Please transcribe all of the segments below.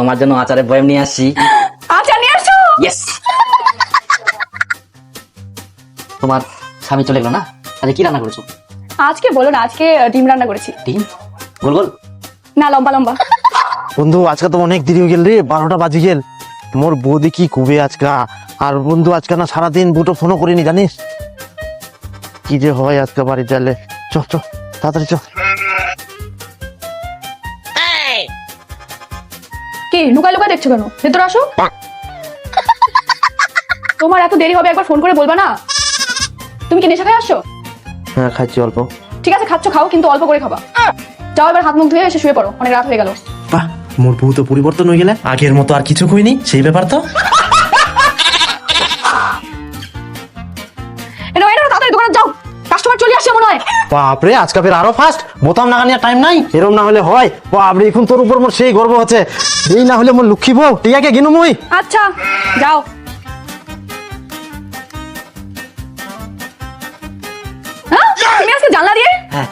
তোমার জন্য আচারের বয়াম নিয়ে আসছি আচ্ছা নিয়ে আসো? ইয়েস তোমার স্বামী চলে গেল না? আজকে কি রান্না করেছ? আজকে বলো না আজকে ডিম রান্না করেছি। ডিম? গোল গোল। না লম্বা লম্বা। বন্ধু আজকে তো অনেক দেরি হয়ে গেল রে বারোটা বাজি গেল। মোর বৌদি কি কুবে আজকে? আর বন্ধু আজকে না সারাদিন বুটো ফোনও করিনি জানিস? কি যে হয় আজকে বাড়ি যালে চ চ তাড়াতাড়ি চ। কি লুকাই লুকাই দেখছ কেন? ভেতরে আসো। তোমার এত দেরি হবে একবার ফোন করে বলবা না? তুমি কি নেশা খাই আসছো? হ্যাঁ খাচ্ছি অল্প। ঠিক আছে খাচ্ছ খাও কিন্তু অল্প করে খাবা। যাও এবার হাত মুখ ধুয়ে এসে শুয়ে পড়ো অনেক রাত হয়ে গেল। বাহ মোর বউ তো পরিবর্তন হয়ে গেলে। আগের মতো আর কিছু কইনি সেই ব্যাপার তো। বাপরে আজকে ফের আরও ফাস্ট বোতাম লাগানোর টাইম নাই? এরম না হলে হয়। বাপরে এখন তোর উপর মোর সেই গর্ব হচ্ছে। এই না হলে মোর লক্ষ্মী বউ টিয়াকে গিনু মুই। আচ্ছা যাও। হ্যাঁ? তুমি আজকে জানলা দিয়ে? হ্যাঁ।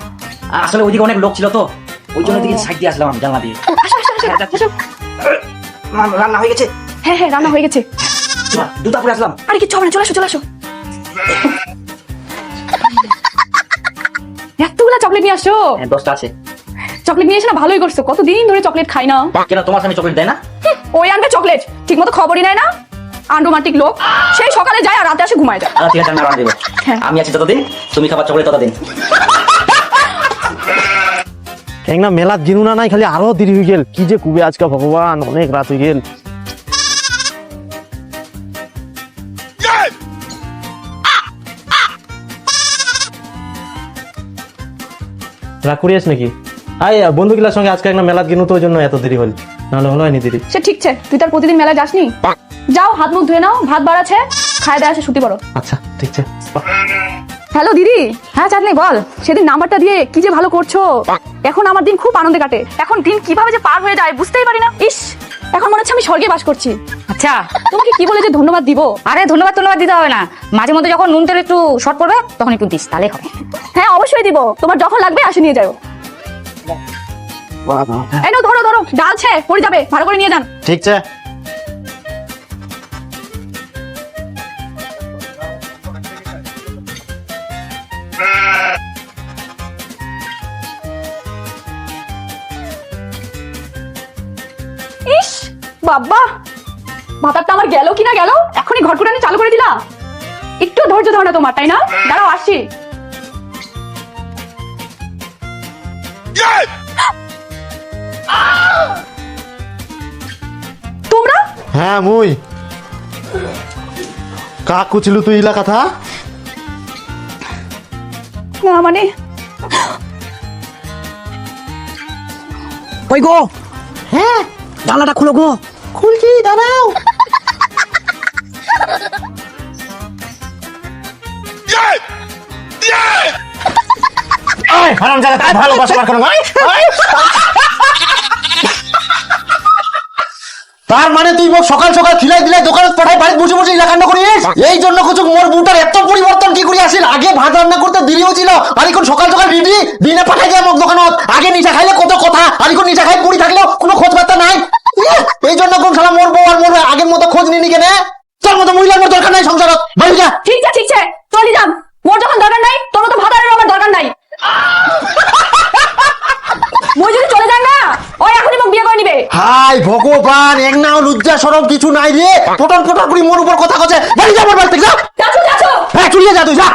আসলে ওইদিকে অনেক লোক ছিল তো। ওই জন্য দিকে সাইড দিয়ে আসলাম আমি জানলা দিয়ে। মা, রান্না হয়ে গেছে? হ্যাঁ হ্যাঁ রান্না হয়ে গেছে। দুটা পরে আসলাম। আরে কিছু হবে না চলে আসো চলে আসো। এতগুলা চকলেট নিয়ে আসো হ্যাঁ দশটা আছে। চকলেট নিয়ে এসে না ভালোই করছ? কতদিন ধরে চকলেট খাই না? কেন তোমার স্বামী চকলেট দেয় না? ওই আনবে চকলেট ঠিক মতো খবরই নেয় না? আনরোমান্টিক লোক। সেই সকালে যায় আর রাতে আসে ঘুমায় যায়। আচ্ছা ঠিক আছে আমি দেবো। হ্যাঁ। আমি আছি ততদিন তুমি খাবার চকলেট ততদিন। কেন না মেলা গিনু না নাই খালি আরও দেরি হয়ে গেল। কি যে কুবে আজকে ভগবান অনেক রাত হয়ে গেল। রাগ করিয়াস নাকি? আই বন্ধু গিলার সঙ্গে আজকে একটা মেলা গিনু তো ওই জন্য এত দেরি হল। নাহলে হলো হয়নি দেরি। সে ঠিকছে তুই তার প্রতিদিন মেলায় যাসনি? যাও হাত মুখ ধুয়ে নাও ভাত বাড়াছে খায় দেয় আসে শুতে পারো। আচ্ছা ঠিক আছে হ্যালো দিদি হ্যাঁ চাঁদনি বল সেদিন নাম্বারটা দিয়ে কি যে ভালো করছ? এখন আমার দিন খুব আনন্দে কাটে। এখন দিন কীভাবে যে পার হয়ে যায় বুঝতেই পারি না। ইস! এখন মনে হচ্ছে আমি স্বর্গে বাস করছি। আচ্ছা। তোমাকে কি বলে যে ধন্যবাদ দিব? আরে ধন্যবাদ ধন্যবাদ দিতে হবে না। মাঝে মধ্যে যখন নুন তেল একটু শর্ট পড়বে তখন একটু দিস তাহলে হবে। হ্যাঁ অবশ্যই দিব। তোমার যখন লাগবে আসে নিয়ে যাও। এই নাও ধরো ধরো। ডালছে পড়ে যাবে। ভালো করে নিয়ে যান। ঠিক আছে ইস বাবা! ভাতারটা আমার গেল কি না গেল? এখনই ঘর কুটানি চালু করে দিলা। একটু ধৈর্য ধরো তোমার তাই না? দাঁড়াও আসছি। তোমরা? হ্যাঁ মুই। কাক কুচিলু তুই ইলা কথা? না মানে? ওই গো? হ্যাঁ জানলাটা খুলো গো। খুলছি দাঁড়াও। হারাম জায়গা তাই ভালোবাসা বার করো, আয়, আয়। তার মানে তুই মোক সকাল সকাল খিলাই দিলাই দোকানে পাঠাই বাড়ি বসে বসে ইলাকান্ড করিস? এই জন্য কিছু মোর বুটার এত পরিবর্তন কি করি আসিল? আগে ভাত রান্না করতে দেরি হয়েছিল আর এখন সকাল সকাল রেডি দিনে পাঠাই যায় মোক দোকানত। আগে নিচা খাইলে কত কথা আর এখন নিচা খাই পড়ি থাকলেও কোনো খোঁজ পাত্তা নাই ইয়ে, এই জন্য কোন শালা মোর বউ আর মোর আগের মতো খোঁজ নিনি কেনে তোর মতো মহিলার মোর দরকার নাই সংসারত বাড়ি যা ঠিক আছে ঠিক আছে চলে যান মোর যখন দরকার নাই তোর তো ভাতারেরও আমার দরকার নাই মই যদি চলে যান না ওই এখনই মোক বিয়ে করে নিবে হাই ভগবান এক নাও লজ্জা সরম কিছু নাই রে। পটন পটন করে মোর উপর কথা কছে বাড়ি যা মোর বাড়ি থেকে যা। হ্যাঁ চলিয়ে যা তুই যা।